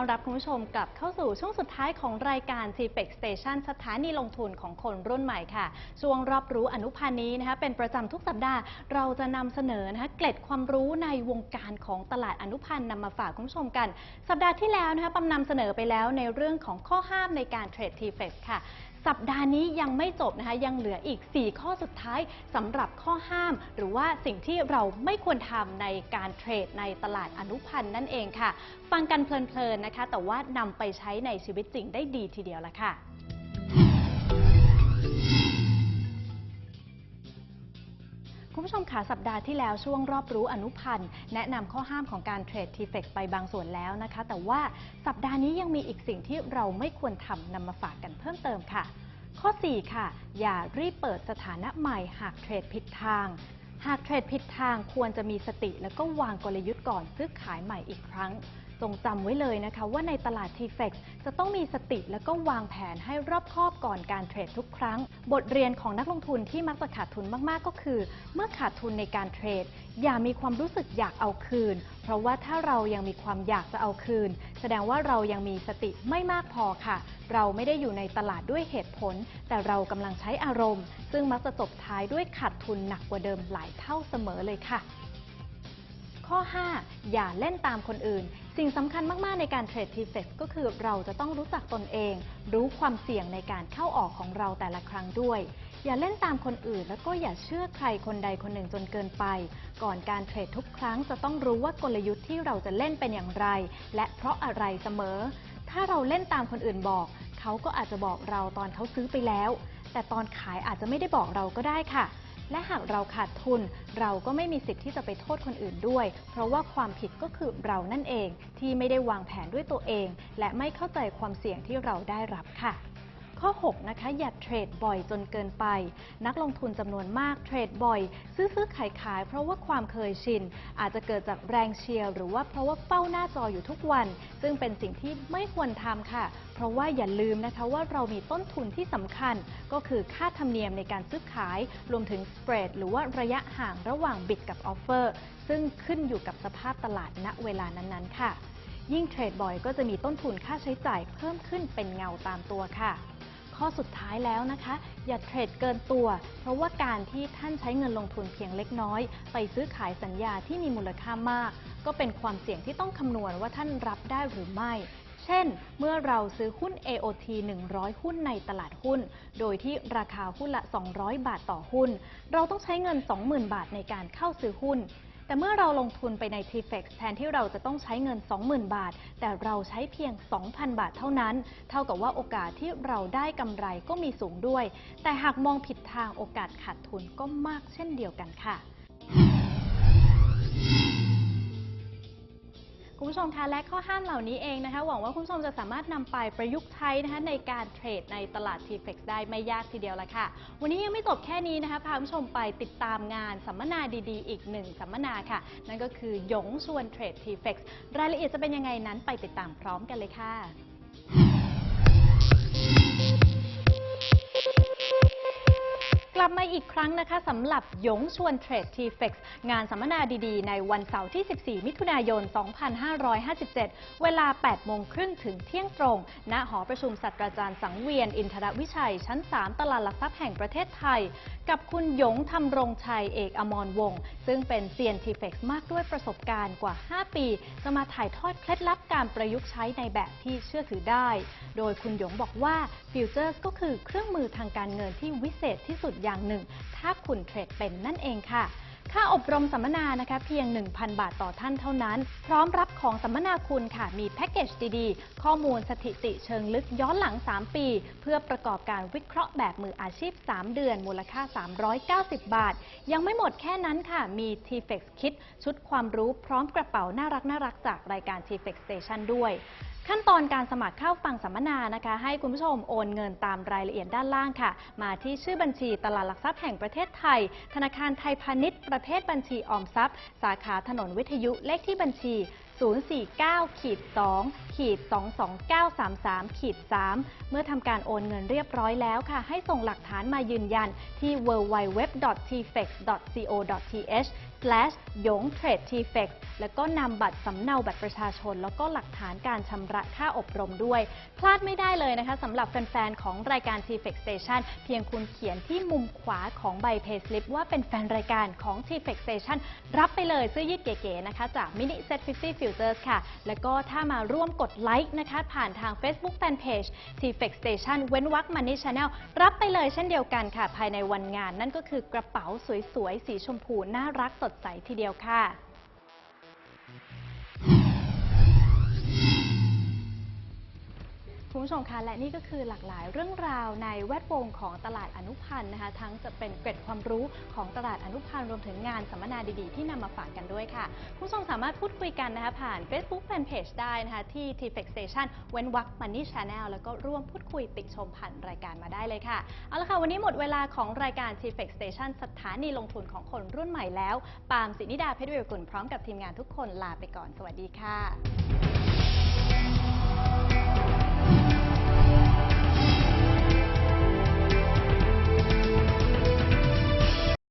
อนรับคุณผู้ชมกลับเข้าสู่ช่วงสุดท้ายของรายการ t p e x Station สถานีลงทุนของคนรุ่นใหม่ค่ะ ช่วงรอบรู้อนุพันธ์นี้นะคะเป็นประจำทุกสัปดาห์ เราจะนำเสนอนะคะเกล็ดความรู้ในวงการของตลาดอนุพันธ์นำมาฝากคุณผู้ชมกัน สัปดาห์ที่แล้วนะคะปำนำเสนอไปแล้วในเรื่องของข้อห้ามในการเทรด t f e x ค่ะ สัปดาห์นี้ยังไม่จบนะคะ ยังเหลืออีก 4 ข้อสุดท้ายสำหรับข้อห้าม หรือว่าสิ่งที่เราไม่ควรทำในการเทรดในตลาดอนุพันธ์นั่นเองค่ะ ฟังกันเพลินๆนะคะ แต่ว่านำไปใช้ในชีวิตจริงได้ดีทีเดียวละค่ะ คุณผู้ชมคะสัปดาห์ที่แล้วช่วงรอบรู้อนุพันธ์ แนะนำข้อห้ามของการเทรดทีเฟกไปบางส่วนแล้วนะคะ แต่ว่าสัปดาห์นี้ยังมีอีกสิ่งที่เราไม่ควรทำนำมาฝากกันเพิ่มเติมค่ะ ข้อ 4 ค่ะ อย่ารีบเปิดสถานะใหม่หากเทรดผิดทาง หากเทรดผิดทางควรจะมีสติแล้วก็วางกลยุทธ์ก่อนซื้อขายใหม่อีกครั้ง จงจำไว้เลยนะคะ ว่าในตลาด t f e x จะต้องมีสติแล้วก็วางแผนให้รอบคอบก่อนการเทรดทุกครั้ง บทเรียนของนักลงทุนที่มักจะขาดทุนมากๆ ก็คือ เมื่อขาดทุนในการเทรด อย่ามีความรู้สึกอยากเอาคืน เพราะว่าถ้าเรายังมีความอยากจะเอาคืน แสดงว่าเรายังมีสติไม่มากพอค่ะ เราไม่ได้อยู่ในตลาดด้วยเหตุผล แต่เรากำลังใช้อารมณ์ ซึ่งมักจะจบท้ายด้วยขาดทุนหนักกว่าเดิมหลายเท่าเสมอเลยค่ะข้อ 5 อย่าเล่นตามคนอื่น สิ่งสำคัญมาก ๆ ในการเทรดทีเฟกก็คือเราจะต้องรู้จักตนเอง รู้ความเสี่ยงในการเข้าออกของเราแต่ละครั้งด้วย อย่าเล่นตามคนอื่น แล้วก็อย่าเชื่อใครคนใดคนหนึ่งจนเกินไป ก่อนการเทรดทุกครั้งจะต้องรู้ว่ากลยุทธ์ที่เราจะเล่นเป็นอย่างไร และเพราะอะไรเสมอ ถ้าเราเล่นตามคนอื่นบอก เขาก็อาจจะบอกเราตอนเขาซื้อไปแล้ว แต่ตอนขายอาจจะไม่ได้บอกเราก็ได้ค่ะ และหากเราขาดทุน เราก็ไม่มีสิทธิ์ที่จะไปโทษคนอื่นด้วย เพราะว่าความผิดก็คือเรานั่นเองที่ไม่ได้วางแผนด้วยตัวเอง และไม่เข้าใจความเสี่ยงที่เราได้รับค่ะ ข้อ 6 นะคะ อย่าเทรดบ่อยจนเกินไป นักลงทุนจำนวนมากเทรดบ่อย ซื้อซื้อขายขายเพราะว่าความเคยชิน อาจจะเกิดจากแรงเชียร์หรือว่าเพราะว่าเฝ้าหน้าจออยู่ทุกวัน ซึ่งเป็นสิ่งที่ไม่ควรทำค่ะ เพราะว่าอย่าลืมนะคะว่าเรามีต้นทุนที่สำคัญ ก็คือค่าธรรมเนียมในการซื้อขาย รวมถึงสเปรดหรือว่าระยะห่างระหว่างบิดกับออฟเฟอร์ซึ่งขึ้นอยู่กับสภาพตลาดณเวลานั้นๆ ค่ะ ยิ่งเทรดบ่อยก็จะมีต้นทุนค่าใช้จ่ายเพิ่มขึ้นเป็นเงาตามตัวค่ะ ข้อสุดท้ายแล้วนะคะ อย่าเทรดเกินตัว เพราะว่าการที่ท่านใช้เงินลงทุนเพียงเล็กน้อย ไปซื้อขายสัญญาที่มีมูลค่ามาก ก็เป็นความเสี่ยงที่ต้องคำนวณว่าท่านรับได้หรือไม่ เช่น เมื่อเราซื้อหุ้น AOT 100 หุ้นในตลาดหุ้น โดยที่ราคาหุ้นละ 200 บาทต่อหุ้น เราต้องใช้เงิน 20,000 บาทในการเข้าซื้อหุ้น แต่เมื่อเราลงทุนไปใน TFX แทนที่เราจะต้องใช้เงิน 20,000 บาท แต่เราใช้เพียง 2,000 บาทเท่านั้น เท่ากับว่าโอกาสที่เราได้กำไรก็มีสูงด้วย แต่หากมองผิดทางโอกาสขาดทุนก็มากเช่นเดียวกันค่ะ ผู้ชมคะและข้อห้ามเหล่านี้เองนะคะหวังว่าคุณผู้ชมจะสามารถนำไปประยุกต์ใช้นะคะในการเทรดในตลาด TFX ได้ไม่ยากทีเดียวละค่ะ วันนี้ยังไม่จบแค่นี้นะคะพาคุณผู้ชมไปติดตามงานสัมมนาดีๆ อีกหนึ่งสัมมนาค่ะ นั่นก็คือหยงชวนเทรด TFX รายละเอียดจะเป็นยังไงนั้นไปติดตามพร้อมกันเลยค่ะ ลับมาอีกครั้งนะคะสำหรับยงชวนเทรด TFX งานสัมมนาดีๆ ในวันเสาร์ที่ 14 มิถุนายน 2557 เวลา 8 โมงครึ่งถึงเที่ยงตรง ณ หอประชุมศาสตราจารย์สังเวียน อินทรวิชัย ชั้น 3 ตลาดหลักทรัพย์แห่งประเทศไทย กับคุณยงทำรงชัยเอกอมรวงศ์ซึ่งเป็นเซียน TFX มากด้วยประสบการณ์กว่า 5 ปี จะมาถ่ายทอดเคล็ดลับการประยุกต์ใช้ในแบบที่เชื่อถือได้ โดยคุณยงบอกว่าฟิวเจอร์สก็คือเครื่องมือทางการเงินที่วิเศษที่สุดอย่างหนึ่ง ถ้าคุณเทรดเป็นนั่นเองค่ะ ค่าอบรมสัมมนานะคะ เพียง 1,000 บาทต่อท่านเท่านั้น พร้อมรับของสัมมนาคุณค่ะ มีแพ็กเกจดีๆ ข้อมูลสถิติเชิงลึกย้อนหลัง 3 ปี เพื่อประกอบการวิเคราะห์แบบมืออาชีพ 3 เดือน มูลค่า 390 บาท ยังไม่หมดแค่นั้นค่ะ มี TFX Kit ชุดความรู้พร้อมกระเป๋าน่ารักน่ารักๆจากรายการ TFX Station ด้วย ขั้นตอนการสมัครเข้าฟังสัมมนานะคะ ให้คุณผู้ชมโอนเงินตามรายละเอียดด้านล่างค่ะ มาที่ชื่อบัญชีตลาดหลักทรัพย์แห่งประเทศไทย ธนาคารไทยพาณิชย์ประเภทบัญชีออมทรัพย์ สาขาถนนวิทยุเลขที่บัญชี 049ขีด2ขีด22933ขีด3เมื่อทำการโอนเงินเรียบร้อยแล้วค่ะ ให้ส่งหลักฐานมายืนยันที่ www.tfex.co.th slash หยง trade t f e x แล้วก็นำบัตรสำเนาบัตรประชาชน แล้วก็หลักฐานการชำระค่าอบรมด้วย พลาดไม่ได้เลยนะคะสำหรับแฟนๆ ของรายการ t f e x Station เพียงคุณเขียนที่มุมขวาของใบ Payslip ว่าเป็นแฟนรายการของ t f e x Station รับไปเลยเสื้อยืดเก๋ๆนะคะจาก Mini Set 50 Filters ค่ะ แล้วก็ถ้ามาร่วมกดไลค์นะคะผ่านทาง Facebook Fanpage t f e x Station เว้นวัก Money Channel รับไปเลยเช่นเดียวกันค่ะ ภายในวันงาน นั่นก็คือกระเป๋าสวยๆ สีชมพูน่ารักสดใสทีเดียวค่ะ คุณผู้ชมคะและนี่ก็คือหลากหลายเรื่องราวในแวดวงของตลาดอนุพันธ์นะคะ ทั้งจะเป็นเกร็ดความรู้ของตลาดอนุพันธ์รวมถึงงานสัมมนาดีๆ ที่นำมาฝากกันด้วยค่ะ คุณผู้ชมสามารถพูดคุยกันนะคะผ่าน Facebook Fanpage ได้นะคะที่ t f e x Station เว้นวัก Money Channel แล้วก็ร่วมพูดคุยติชมผ่านรายการมาได้เลยค่ะ เอาละค่ะ วันนี้หมดเวลาของรายการ t f e x Station สถานีลงทุนของคนรุ่นใหม่แล้ว ปาล์มสินิดาเพชรวิวกุลพร้อมกับทีมงานทุกคนลาไปก่อนสวัสดีค่ะ